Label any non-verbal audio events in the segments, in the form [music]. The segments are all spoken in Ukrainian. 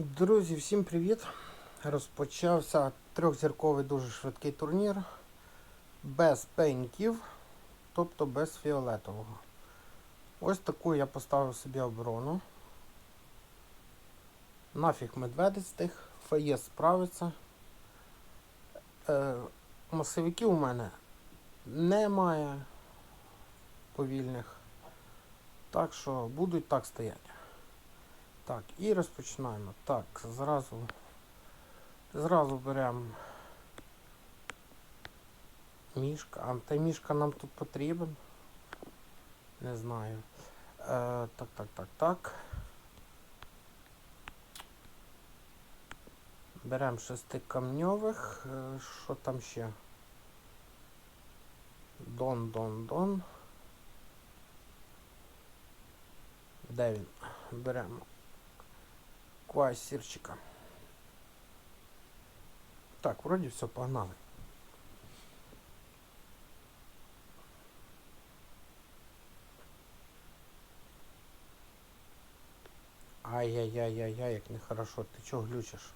Друзі, всім привіт! Розпочався трьохзірковий дуже швидкий турнір без пеньків, тобто без фіолетового. Ось таку я поставив собі оборону. Нафіг медведець тих, фаєс справиться. Е, масовиків у мене немає повільних. Так що будуть так стояти. Так, і розпочинаємо. Так, зразу зразу беремо мішка. А та мішка нам тут потрібен. Не знаю. Е, так, так, так, так. Беремо шести камньових. Е, що там ще? Дон, дон, дон. Де він? Беремо квасірчика. Так, вроді все, погнали. Ай-яй-яй-яй-яй, як нехорошо. Ти чого глючиш?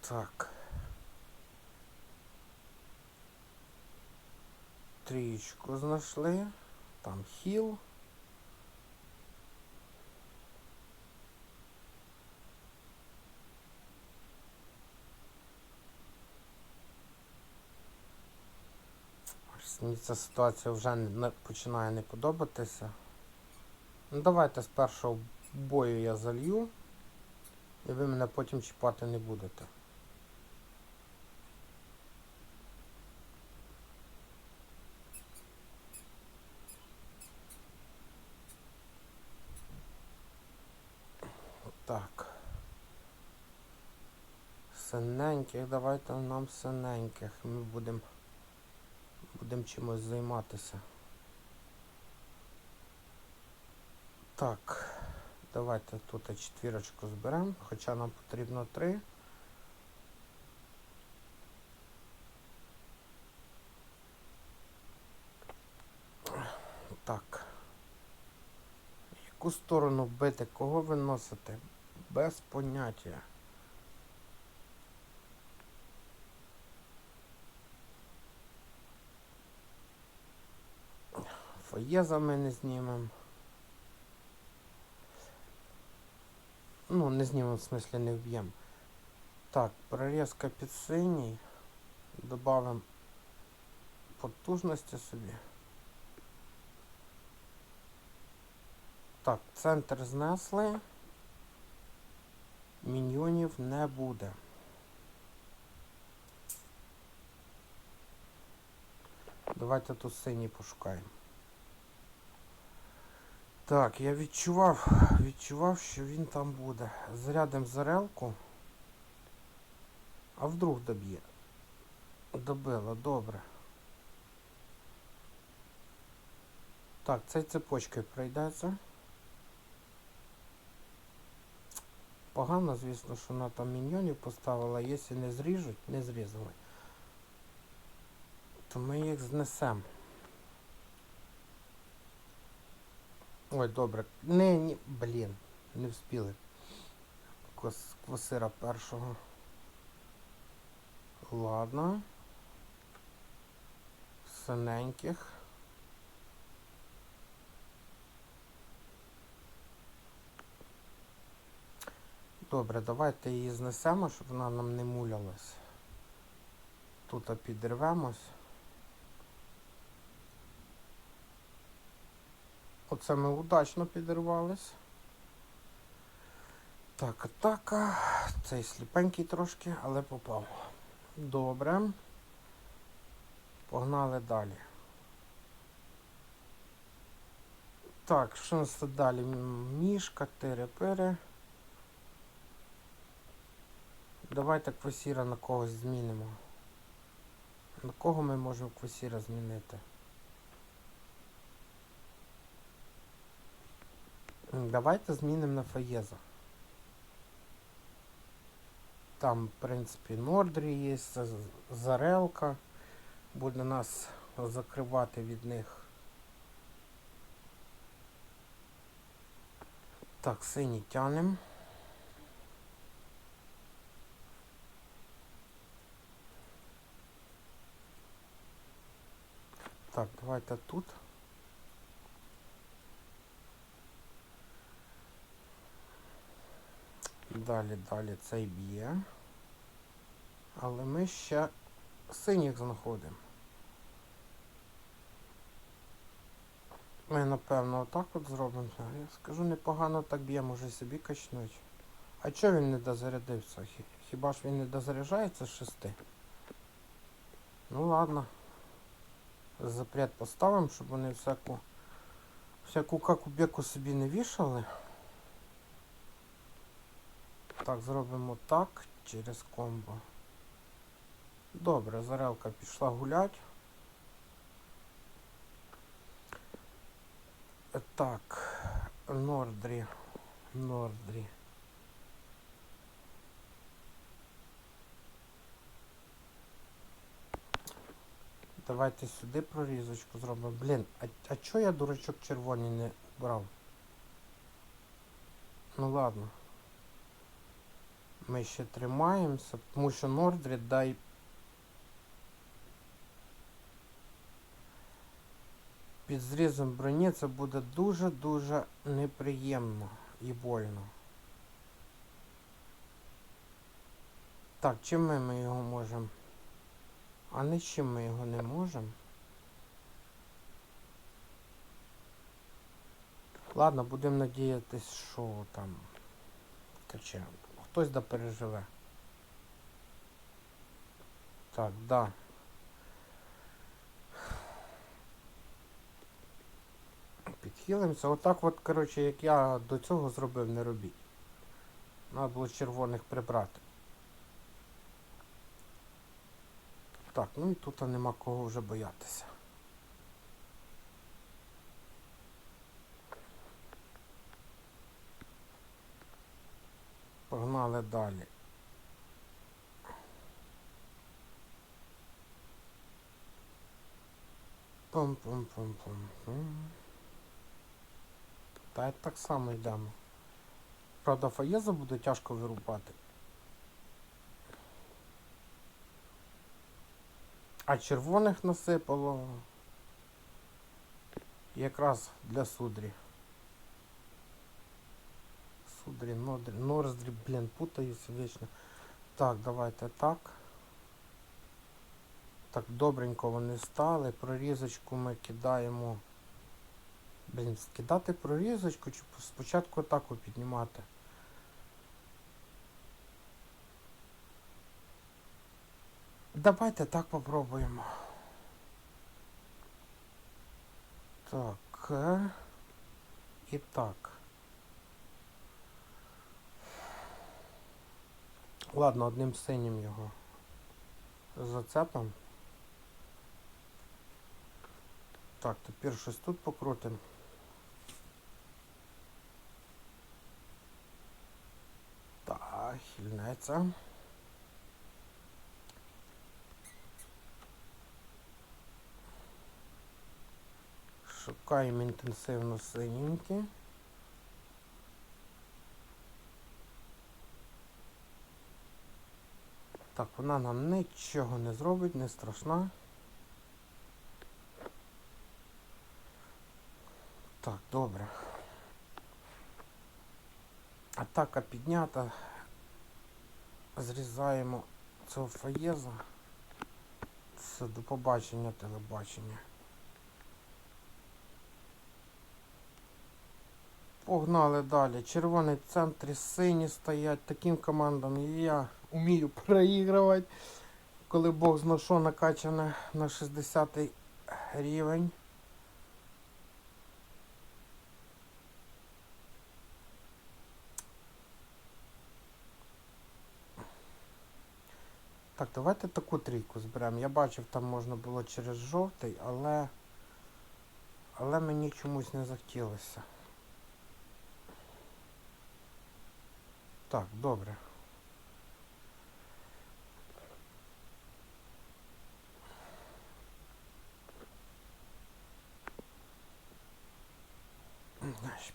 Так. Трієчку знайшли. Там хіл. Мені ця ситуація вже не, починає не подобатися. Ну давайте з першого бою я залью. І ви мене потім чіпати не будете. Так. Синеньких, давайте нам синеньких. Ми будемо будем чимось займатися. Так, давайте тут четвірочку зберемо, хоча нам потрібно три. Так. Яку сторону бити, кого виносити? Без поняття. Фаєза ми не знімемо. Ну, не знімемо, в смислі не вб'ємо. Так, прорізка під синій. Добавимо потужності собі. Так, центр знесли. Міньйонів не буде. Давайте тут синій пошукаємо. Так, я відчував, відчував, що він там буде. Зарядимо зарелку. А вдруг доб'є? Добила, добре. Так, цей цепочкою пройдеться. Погано, звісно, що вона там міньйонів поставила, якщо не зріжуть, не зрізали, то ми їх знесемо. Ой, добре. Не, ні, блін, не вспіли. Квас, квасира першого. Ладно. Синеньких. Добре, давайте її знесемо, щоб вона нам не мулялась. Тут підірвемось. Оце ми удачно підірвались. Так, атака. Цей сліпенький трошки, але попав. Добре. Погнали далі. Так, що нас далі? Мішка, тири-пири. Давайте квасіра на когось змінимо. На кого ми можемо квасіра змінити? Давайте змінимо на Фаєза. Там, в принципі, Нордрі є, Зарелка. Буде нас закривати від них. Так, синій тянем. Так, давайте тут. Далі, далі цей б'є. Але ми ще синіх знаходимо. Ми, напевно, отак от зробимо. Я скажу, непогано так б'є, може собі качнуть. А чого він не дозарядився? Хіба ж він не дозаряджається з шести? Ну ладно. Запрет поставимо, щоб вони всяку всяку каку-беку собі не вішали. Так, зробимо так через комбо. Добре, зарелка пішла гулять. Так, Нордрі. Нордрі. Давайте сюди прорізочку зробимо. Блін, а, а чого я дурачок червоний не брав? Ну ладно. Ми ще тримаємося, тому що Нордрі дай. Під зрізом броні це буде дуже-дуже неприємно і больно. Так, чим ми його можемо? А не чим ми його не можемо. Ладно, будемо надіятись, що там. Короче, хтось да переживе. Так, да. Підхилимося. Отак от, коротше, як я до цього зробив, не робіть. Треба було червоних прибрати. Так, ну і тут нема кого вже боятися. Погнали далі. Пум-пум-пум-пум-пум. Та й так само йдемо. Правда, фаєза буде тяжко вирубати. А червоних насипало якраз для судрі. Судрі, нодрі, норздрі, блін, путаюся вічно. Так, давайте так. Так, добренько вони стали. Прорізочку ми кидаємо. Блін, скидати прорізочку чи спочатку атаку піднімати. Давайте так попробуємо. Так. е, І так. Ладно, одним синім його зацепом. Так, тепер щось тут покрутимо. Так, хильнеться. Шукаємо інтенсивно синенькі. Так, вона нам нічого не зробить, не страшна. Так, добре. Атака піднята. Зрізаємо цього фаєза. Це до побачення телебачення. Погнали далі. Червоний в центрі сині стоять. Таким командам я вмію проігрувати. Коли Бог знайшов накачане на 60 рівень. Так, давайте таку трійку зберемо. Я бачив, там можна було через жовтий, але. Але мені чомусь не захотілося. Так, добре.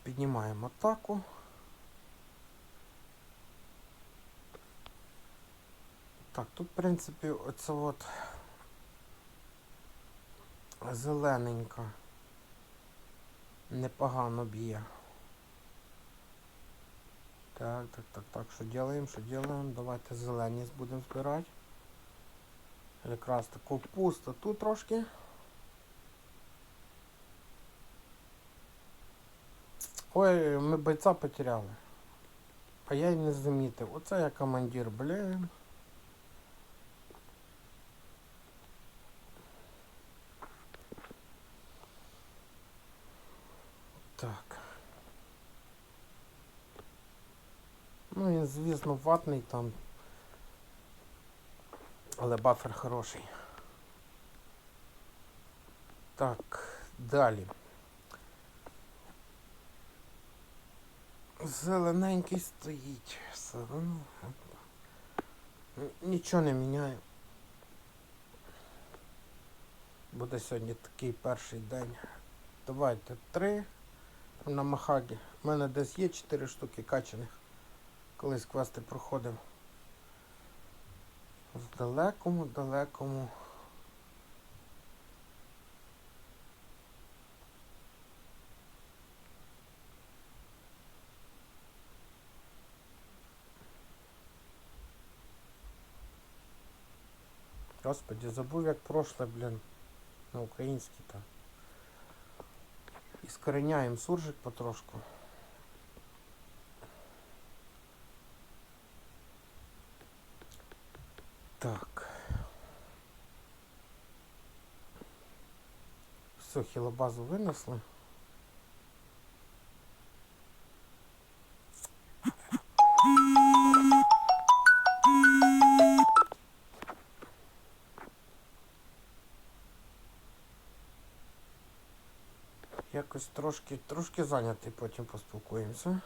Піднімаємо атаку. Так, тут, в принципі, оце от зелененька непогано б'є. Так, так, так, так, що делаємо, що делаємо? Давайте зелені будемо збирати. Якраз таку пусто тут трошки. Ой, ми бойця потеряли. А я й не замітив. Оце я командир, блін. Так. Ну він, звісно, ватний там. Але бафер хороший. Так, далі. Зелененький стоїть. Все Нічого не міняє. Буде сьогодні такий перший день. Давайте три на Махагі. У мене десь є 4 штуки качаних. Колись квести проходив. В далекому, далекому. Господи, забув як прошле, блін, на український так. Іскореняємо суржик потрошку. Так. Все, хілобазу винесли. Якось трошки, трошки зайнятий, потім поспілкуємося.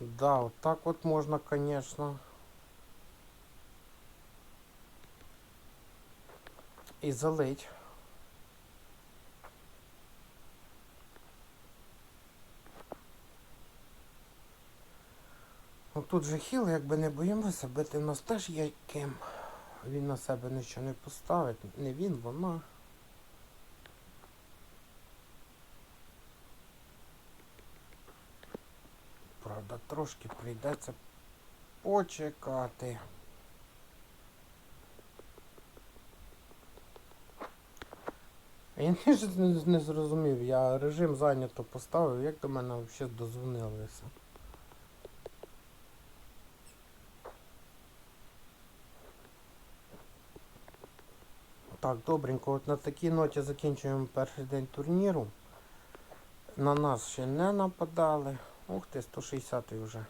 Да, вот так вот можно, конечно. І залить. Ну тут же хіл, якби не боїмося, бити в нас теж є ким. Він на себе нічого не поставить. Не він, вона. Правда, трошки прийдеться почекати. Я [laughs] не зрозумів, я режим зайнято поставив, як до мене взагалі дозвонилися. Так, добренько, от на такій ноті закінчуємо перший день турніру. На нас ще не нападали. Ух ти, 160 вже.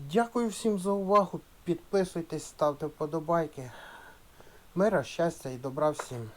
Дякую всім за увагу. Підписуйтесь, ставте вподобайки. Мира, щастя і добра всім.